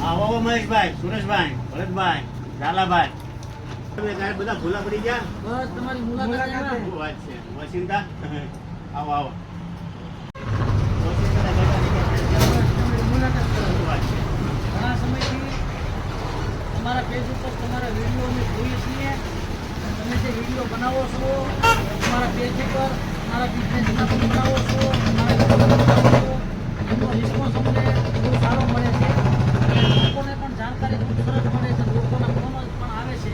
આવો મહેશભાઈ સુરેશભાઈ તમારી મુલાકાત વાત છે તમારી પેજ ઉપર તમારા વીડિયો અમે જોઈએ છીએ તમે જે વીડિયો બનાવો છો તમારા પેજ ઉપર, મારા બિઝનેસના પણ બનાવો છો એનો રિસ્પોન્સ અમને બહુ સારો મળે છે. લોકોને પણ જાણકારી ખૂબ મળે છે, લોકોના ફોન પણ આવે છે.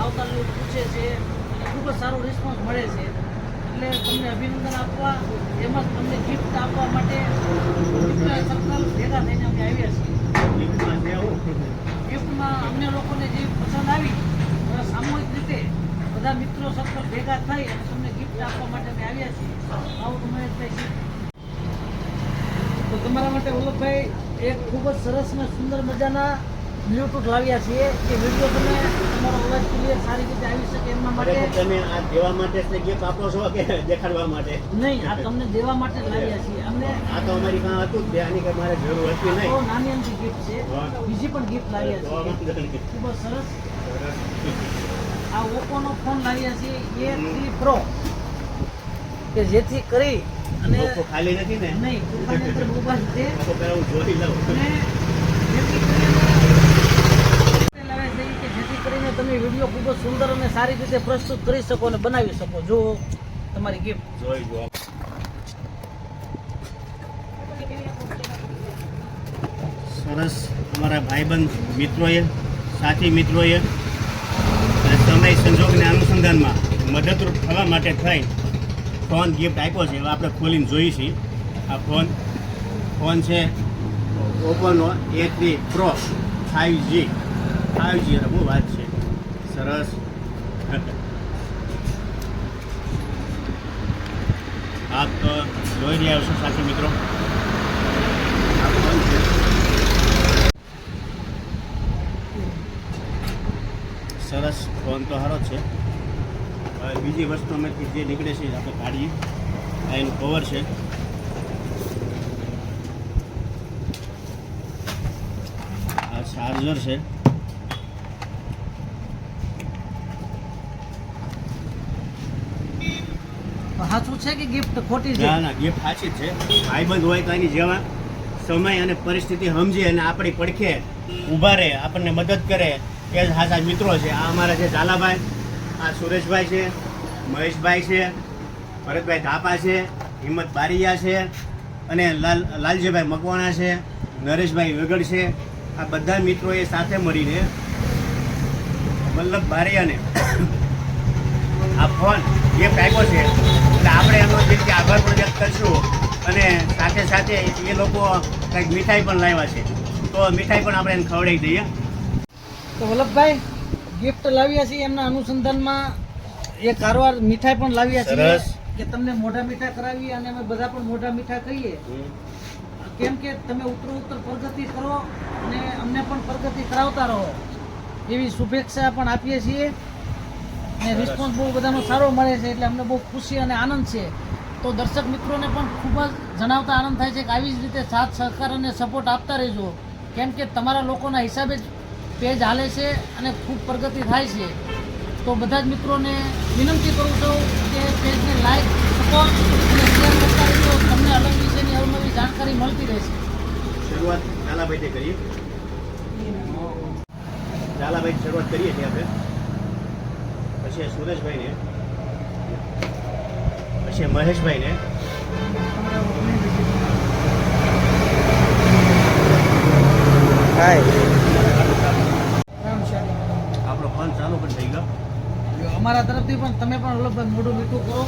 આવતા લોકો પૂછે છે ખૂબ જ સારો રિસ્પોન્સ મળે છે. એટલે તમને અભિનંદન આપવા, તેમજ તમને ગિફ્ટ આપવા માટે અમે આવ્યા છીએ. ગિફ્ટમાં અમને લોકોને જે પસંદ આવી એવા સામૂહિક રીતે બધા મિત્રો સર્કલ ભેગા થઈ અને તમને ગિફ્ટ આપવા માટે અમે આવ્યા છીએ. આવું તમારે થઈ તો તમારા માટે વલ્લભભાઈ એક ખૂબ જ સરસ ને સુંદર મજાના બ્લૂટૂથ લાવ્યા છીએ. કે વીડિયો તમે તમારો અવાજ ક્લિયર સારી રીતે આવી શકે એમના માટે. તમે આ દેવા માટે જ ગિફ્ટ આપો છો કે દેખાડવા માટે? નહીં આ તમને દેવા માટે જ લાવ્યા છીએ. અમને આ તો અમારી પાસે હતું જ બે આની કે મારે જરૂર હતી બહુ નહીં નાની અમથી ગિફ્ટ છે. બીજી પણ ગિફ્ટ લાવ્યા છે ખૂબ જ સરસ. સરસ. આ ઓપ્પોનો ફોન લાવ્યા છીએ એ થ્રી પ્રો કે જેથી કરી અને ખાલી નથી ને? નહીં મોબાઈલ છે. હું જોઈ લઉં અને જેથી કરીને છે કે જેથી કરીને તમે વીડિયો ખૂબ જ સુંદર અને સારી રીતે પ્રસ્તુત કરી શકો અને બનાવી શકો. જો તમારી ગિફ્ટ જોઈ જો સરસ અમારા ભાઈબંધ મિત્રોએ સાથી મિત્રોએ અને સંજોગને અનુસંધાનમાં મદદરૂપ થવા માટે થઈ ફોન ગિફ્ટ આપ્યો છે. એવા આપણે ખોલીને જોઈએ છીએ. આ ફોન ફોન છે ઓપોનો A three pro five G five G બહુ વાત છે. સરસ. આપ તો જોઈ રહ્યા છો સાથી મિત્રો. આ ફોન છે. ફોન તો સારો છે. હવે બીજી વસ્તુ અમેથી જે નીકળે છે આપણે કાઢીએ. આ એનું કવર છે. આ ચાર્જર છે. સાચું છે કે ગિફ્ટ ખોટી છે? ના ના ગિફ્ટ સાચી છે. ભાઈબંધ હોય તો એની જેવા સમય અને પરિસ્થિતિ સમજી અને આપણી પડખે ઊભા રહે આપણને મદદ કરે. એ સાચા મિત્રો છે. આ અમારા છે ઝાલાભાઈ, આ સુરેશભાઈ છે, મહેશભાઈ છે, ભરતભાઈ ધાપા છે, હિંમત બારિયા છે અને લાલ, લાલજીભાઈ મકવાણા છે, નરેશભાઈ વેગડ છે. આ બધા મિત્રોએ સાથે મળીને વલ્લભ બારિયાને આ ફોન જે આપ્યો છે. એટલે આપણે એનો જે આભાર પણ વ્યક્ત કરશું અને સાથે સાથે એ લોકો કંઈક મીઠાઈ પણ લાવ્યા છે. તો મીઠાઈ પણ આપણે એને ખવડાવી દઈએ. તો વલ્લભભાઈ ગિફ્ટ લાવ્યા છીએ એમના અનુસંધાનમાં. એ કારવાર મીઠાઈ પણ લાવ્યા છીએ કે તમને મોઢા મીઠા કરાવી અને અમે બધા પણ મોઢા મીઠા કહીએ. કેમ કે તમે ઉત્તર ઉત્તર પ્રગતિ કરો અને અમને પણ પ્રગતિ કરાવતા રહો. એવી શુભેચ્છા પણ આપીએ છીએ. અને રિસ્પોન્સ બહુ બધાનો સારો મળે છે એટલે અમને બહુ ખુશી અને આનંદ છે. તો દર્શક મિત્રોને પણ ખૂબ જ જણાવતા આનંદ થાય છે કે આવી જ રીતે સાથ સહકાર અને સપોર્ટ આપતા રહેજો. કેમ કે તમારા લોકોના હિસાબે જ પેજ હાલે છે અને ખૂબ પ્રગતિ થાય છે. તો બધા જ મિત્રોને વિનંતી કરું છું કે પેજને લાઈક સપોર્ટ અને શેર કરતા રહેજો. તમને અલગ વિશેની અવનવી જાણકારી મળતી રહેશે. શરૂઆત ઝાલાભાઈથી કરીએ. ઝાલાભાઈ શરૂઆત કરીએ છીએ આપણે. પછી સુરેશભાઈને. પછી મહેશભાઈને. આપણો ફોન ચાલુ પણ થઈ ગયો. અમારા તરફથી પણ તમે પણ વલ્લભભાઈ મોઢું મીઠું કરો.